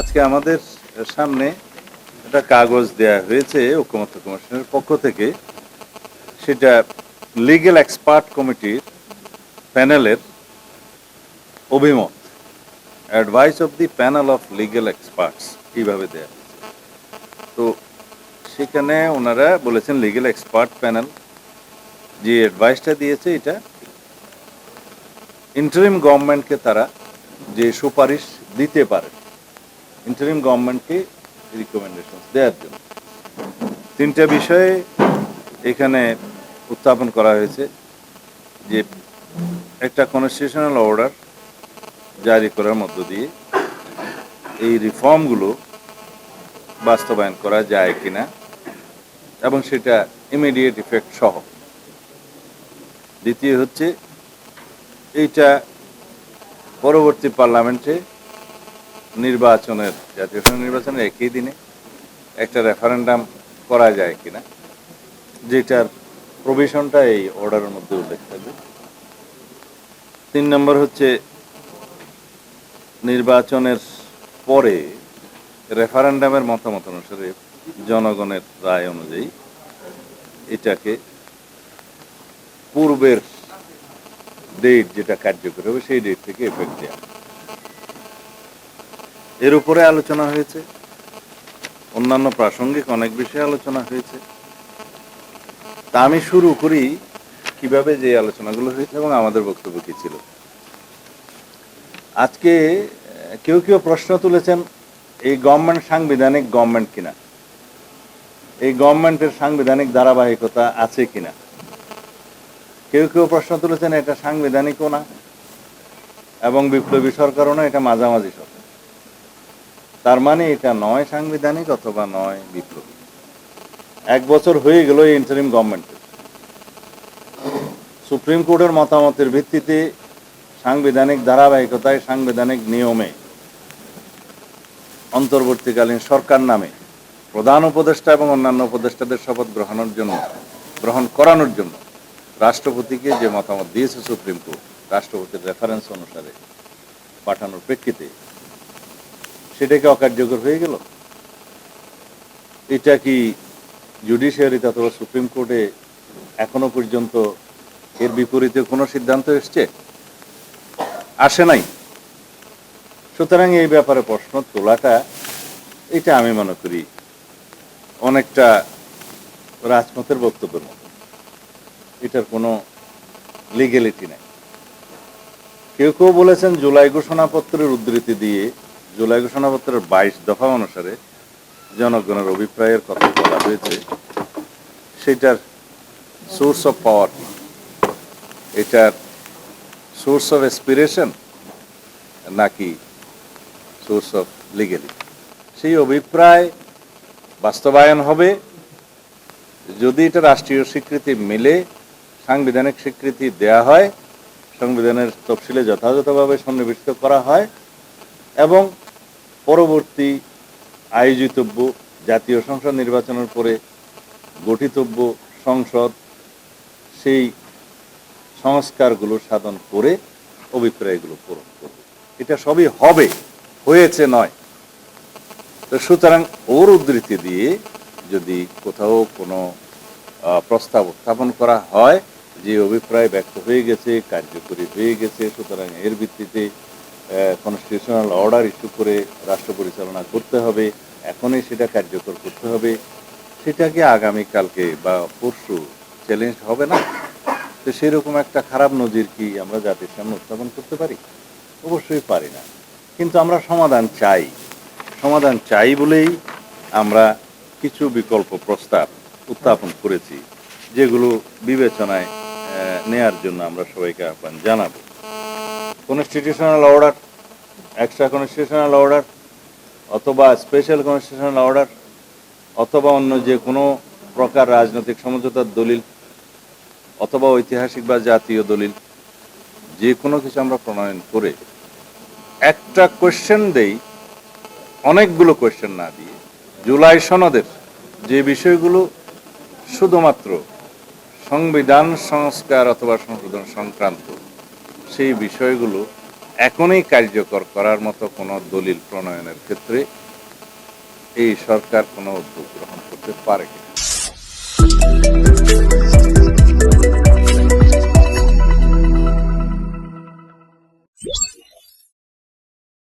আজকে আমাদের সামনে একটা কাগজ দেয়া হয়েছে ঐক্যমত্য কমিশনের পক্ষ থেকে। সেটা লিগ্যাল এক্সপার্ট কমিটির প্যানেলের অভিমত। Advice of the panel of legal experts এইভাবে দেয়া হয়েছে। তো সেখানে ওনারা বলেছেন লিগেল এক্সপার্ট প্যানেল যে অ্যাডভাইসটা দিয়েছে এটা ইন্টারিম গভর্নমেন্টকে তারা যে সুপারিশ দিতে পারে। ইন্টারিম গভর্নমেন্টকে রিকমেন্ডেশন দেওয়ার জন্য। তিনটা বিষয়ে এখানে উত্থাপন করা হয়েছে যে একটা কনস্টিটিউশনাল অর্ডার জারি করার মধ্য দিয়ে এই রিফর্মগুলো বাস্তবায়ন করা যায় কিনা এবং সেটা ইমিডিয়েট ইফেক্ট সহ। দ্বিতীয় হচ্ছে এইটা পরবর্তী পার্লামেন্টে নির্বাচনের, জাতীয় সংসদ নির্বাচনের একই দিনে একটা রেফারেন্ডাম করা যায় কিনা, যেটার প্রভিশনটা এই অর্ডারের মধ্যে উল্লেখ থাকবে। তিন নম্বর হচ্ছে, নির্বাচনের পরে রেফারেন্ডামের মতামত অনুসারে জনগণের রায় অনুযায়ী এটাকে পূর্বের ডেট যেটা কার্যকর হবে, সেই ডেট থেকে এফেক্ট দেওয়া এর উপরে আলোচনা হয়েছে। অন্যান্য প্রাসঙ্গিক অনেক বিষয়ে আলোচনা হয়েছে। তা আমি শুরু করি কীভাবে যে আলোচনাগুলো হয়েছে এবং আমাদের বক্তব্য কি ছিল। আজকে কেউ কেউ প্রশ্ন তুলেছেন, এই গভর্নমেন্ট সাংবিধানিক গভর্নমেন্ট কিনা? এই গভর্নমেন্টের সাংবিধানিক ধারাবাহিকতা আছে কিনা? কেউ কেউ প্রশ্ন তুলেছেন, এটা সাংবিধানিকও না, এবং বিপ্লবী সরকারও না, এটা মাঝামাঝি সরকার। তার মানে এটা নয় সাংবিধানিক অথবা নয় বিপ্লবী। এক বছর হয়ে গেল এই ইন্টারিম গভর্নমেন্টের সুপ্রিম কোর্টের মতামতের ভিত্তিতে সাংবিধানিক ধারাবাহিকতায় সাংবিধানিক নিয়মে অন্তর্বর্তীকালীন সরকার নামে প্রধান উপদেষ্টা এবং অন্যান্য উপদেষ্টাদের শপথ গ্রহণের জন্য, গ্রহণ করানোর জন্য রাষ্ট্রপতিকে যে মতামত দিয়েছে সুপ্রিম কোর্ট রাষ্ট্রপতির রেফারেন্স অনুসারে পাঠানোর প্রেক্ষিতে সেটাকে অকার্যকর হয়ে গেল? এটা কি জুডিশিয়ারিতে অথবা সুপ্রিম কোর্টে এখনও পর্যন্ত এর বিপরীতে কোনো সিদ্ধান্ত এসছে? আসে নাই? সুতরাং এই ব্যাপারে প্রশ্ন তোলাটা, এটা আমি মনে করি অনেকটা রাজমতের বক্তব্যের মতো। এটার কোনো লিগেলিটি নাই। কেউ কেউ বলেছেন জুলাই ঘোষণাপত্রের উদ্ধৃতি দিয়ে জুলাই ঘোষণাপত্রের বাইশ দফা অনুসারে জনগণের অভিপ্রায়ের কথা বলা হয়েছে, সেটার সোর্স অফ পাওয়ার এটার সোর্স অফ এসপিরেশন নাকি সোর্স অফ লিগেলি সেই অভিপ্রায় বাস্তবায়ন হবে, যদি এটা রাষ্ট্রীয় স্বীকৃতি মিলে, সাংবিধানিক স্বীকৃতি দেয়া হয়, সংবিধানের তফসিলে যথাযথভাবে সন্নিবেশিত করা হয়, এবং পরবর্তী আয়োজিতব্য জাতীয় সংসদ নির্বাচনের পরে গঠিতব্য সংসদ, সেই সংস্কারগুলো সাধন করে অভিপ্রায়গুলো পূরণ করবে। এটা সবই হবে, হয়েছে নয়। তো সুতরাং ওর উদ্ধৃতি দিয়ে যদি কোথাও কোনো প্রস্তাব উত্থাপন করা হয় যে অভিপ্রায় ব্যক্ত হয়ে গেছে, কার্যকরী হয়ে গেছে, সুতরাং এর ভিত্তিতে কনস্টিটিউশনাল অর্ডার ইস্যু করে রাষ্ট্র পরিচালনা করতে হবে। এখনই সেটা কার্যকর করতে হবে। সেটাকে আগামীকালকে বা পরশু চ্যালেঞ্জ হবে না? তো সেরকম একটা খারাপ নজির কি আমরা জাতির সামনে উত্থাপন করতে পারি? অবশ্যই পারি না। কিন্তু আমরা সমাধান চাই। সমাধান চাই বলেই আমরা কিছু বিকল্প প্রস্তাব উত্থাপন করেছি, যেগুলো বিবেচনায় নেয়ার জন্য আমরা সবাইকে আহ্বান জানাব। Constitutional order extra constitutional order অথবা স্পেশাল কনস্টিটিউশনাল অর্ডার অথবা অন্য যে কোনো প্রকার রাজনৈতিক সমঝোতার দলিল, অথবা ঐতিহাসিক বা জাতীয় দলিল, যে কোনো কিছু আমরা প্রণয়ন করে একটা কোয়েশ্চেন দেই, অনেকগুলো কোয়েশ্চেন না দিয়ে, জুলাই সনদের যে বিষয়গুলো শুধুমাত্র সংবিধান সংস্কার অথবা সংশোধন সংক্রান্ত, সেই বিষয়গুলো এখনই কার্যকর করার মতো কোনো দলিল প্রণয়নের ক্ষেত্রে এই সরকার কোনো উদ্যোগ গ্রহণ করতে পারে কিনা।